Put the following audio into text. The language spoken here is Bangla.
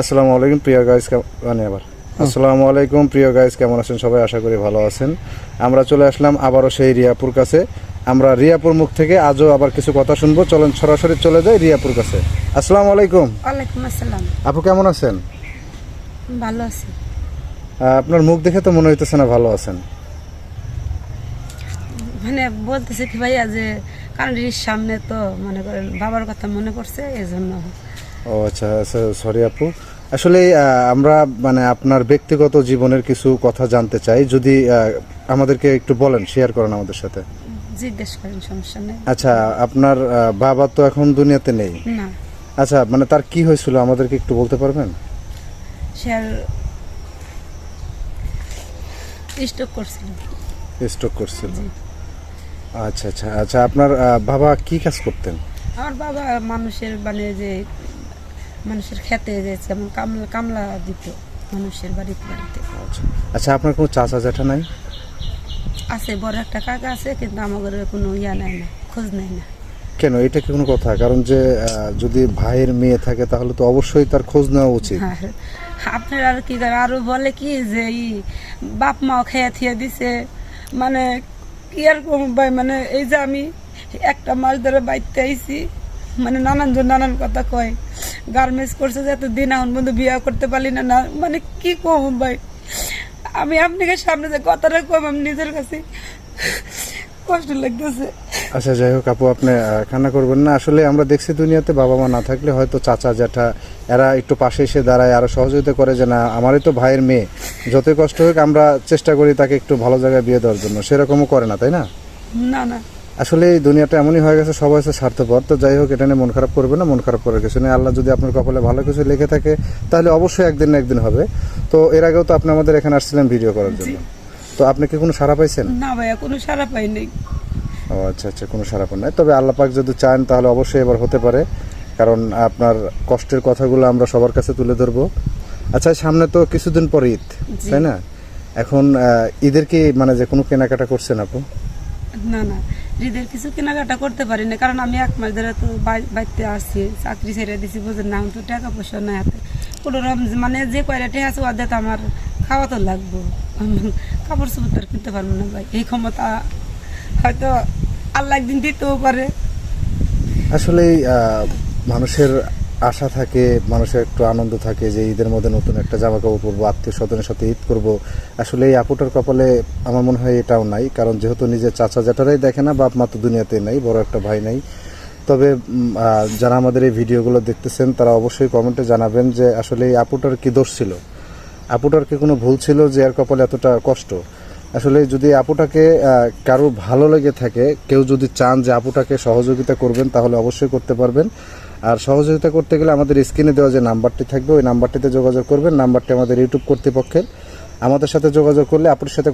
আসসালামু আলাইকুম প্রিয় গাইস মানে আবার। আসসালামু আলাইকুম প্রিয় গাইস কেমন আছেন? সবাই আশা করি ভালো আছেন। আমরা চলে আসলাম আবারও সেই রিয়াপুর কাছে। আমরা রিয়াপুর মুখ থেকে আজও আবার কিছু কথা শুনব। চলেন সরাসরি চলে যাই রিয়াপুর কাছে। আসসালামু আলাইকুম। ওয়ালাইকুম আসসালাম। আপু কেমন আছেন? ভালো আছি। আপনার মুখ দেখে তো মনে হইতেছে না ভালো আছেন। মানে বলতেছে কি ভাইয়া যে কান্ডির সামনে তো মনে করেন বাবার কথা মনে পড়ছে এই জন্য ও আচ্ছা সরি আপু। আসলে আমরা মানে আপনার ব্যক্তিগত জীবনের কিছু কথা জানতে চাই। যদি আমাদেরকে একটু বলেন শেয়ার করেন আমাদের সাথে। জিজ্ঞেস করেন সমস্যা নেই। আচ্ছা আপনার বাবা তো এখন দুনিয়াতে নেই। না। আচ্ছা মানে তার কি হয়েছিল আমাদেরকে একটু বলতে পারবেন? সে আর স্টক করছিল। স্ট্রোক করছিল। আচ্ছা আচ্ছা আচ্ছা আপনার বাবা কি কাজ করতেন? আমার বাবা মানুষের মানে যে মানুষের খেতে যেমন কামলা কামলা দিত মানুষের বাড়িতে বাড়িতে। আচ্ছা। আচ্ছা আপনার কোনো চাচা জ্যাঠা নাই? আছে বড় একটা কাকা আছে কিন্তু আমাদের কোনো ইয়া নেয় না খোঁজ নেয় না। কেন? এটা কি কোনো কথা? কারণ যে যদি ভাইয়ের মেয়ে থাকে তাহলে তো অবশ্যই তার খোঁজ নেওয়া উচিত। আর আপনার আর কি আরও বলে কি যে বাপ মাও খেয়ে থিয়ে দিছে। মানে কি আর ভাই মানে এই যে আমি একটা মাস ধরে বাইতে আইছি মানে নানান জন নানান কথা কয়। গার্মেন্টস করছে যে এত দিন এখন বন্ধু বিয়ে করতে পারলি না না মানে কি কম ভাই? আমি আপনাকে সামনে যে কথাটা কম আমি নিজের কাছে কষ্ট লাগতেছে। আচ্ছা যাই হোক আপু আপনি কান্না করবেন না। আসলে আমরা দেখছি দুনিয়াতে বাবা মা না থাকলে হয়তো চাচা জ্যাঠা এরা একটু পাশে এসে দাঁড়ায় আরও সহযোগিতা করে যে না আমারই তো ভাইয়ের মেয়ে। যতই কষ্ট হোক আমরা চেষ্টা করি তাকে একটু ভালো জায়গায় বিয়ে দেওয়ার জন্য। সেরকমও করে না তাই না? না না। আসলে এই দুনিয়াটা এমনই হয়ে গেছে সবাই হচ্ছে স্বার্থপর। তো যাই হোক এটা নিয়ে মন খারাপ করবে না মন খারাপ করার কিছু নেই। আল্লাহ যদি আপনার কপালে ভালো কিছু লিখে থাকে তাহলে অবশ্যই একদিন না একদিন হবে। তো এর আগেও তো আপনি আমাদের এখানে আসছিলেন ভিডিও করার জন্য। তো আপনি কি কোনো সারা পাইছেন? না ভাইয়া কোনো সারা পাই নাই ও আচ্ছা আচ্ছা কোনো সারা পান নাই। তবে আল্লাহ পাক যদি চান তাহলে অবশ্যই এবার হতে পারে। কারণ আপনার কষ্টের কথাগুলো আমরা সবার কাছে তুলে ধরবো। আচ্ছা সামনে তো কিছুদিন পর ঈদ তাই না? এখন ঈদের কি মানে যে কোনো কেনাকাটা করছেন আপু? না না। ঈদের কিছু কেনাকাটা করতে পারি না কারণ আমি এক মাস ধরে তো বাড়িতে আসছি চাকরি ছেড়ে দিছি বুঝেন না তো টাকা পয়সা নাই হাতে। কোনো মানে যে কয়লাটি আছে, ওদের তো আমার খাওয়া তো লাগবো। কাপড় চোপড় তো কিনতে পারব না ভাই, এই ক্ষমতা হয়তো আল্লাহ একদিন দিতেও পারে। আসলে মানুষের আশা থাকে, মানুষের একটু আনন্দ থাকে যে ঈদের মধ্যে নতুন একটা জামা কাপড় পরবো, আত্মীয় স্বজনের সাথে ঈদ করব। আসলে এই আপুটার কপালে আমার মনে হয় এটাও নাই, কারণ যেহেতু নিজের চাচা জ্যাঠারাই দেখে না, বাপ মা তো দুনিয়াতে নাই, বড় একটা ভাই নাই। তবে যারা আমাদের এই ভিডিওগুলো দেখতেছেন, তারা অবশ্যই কমেন্টে জানাবেন যে আসলে এই আপুটার কি দোষ ছিল? আপুটার কি কোনো ভুল ছিল যে এর কপালে এতটা কষ্ট? আসলে যদি আপুটাকে কারও ভালো লেগে থাকে, কেউ যদি চান যে আপুটাকে সহযোগিতা করবেন, তাহলে অবশ্যই করতে পারবেন। আর সহযোগিতা করতে গেলে আমাদের স্ক্রিনে দেওয়া যে নাম্বারটি থাকবে, ওই নাম্বারটিতে যোগাযোগ করবেন। নাম্বারটি আমাদের ইউটিউব কর্তৃপক্ষের। আমাদের সাথে যোগাযোগ করলে আপুর সাথে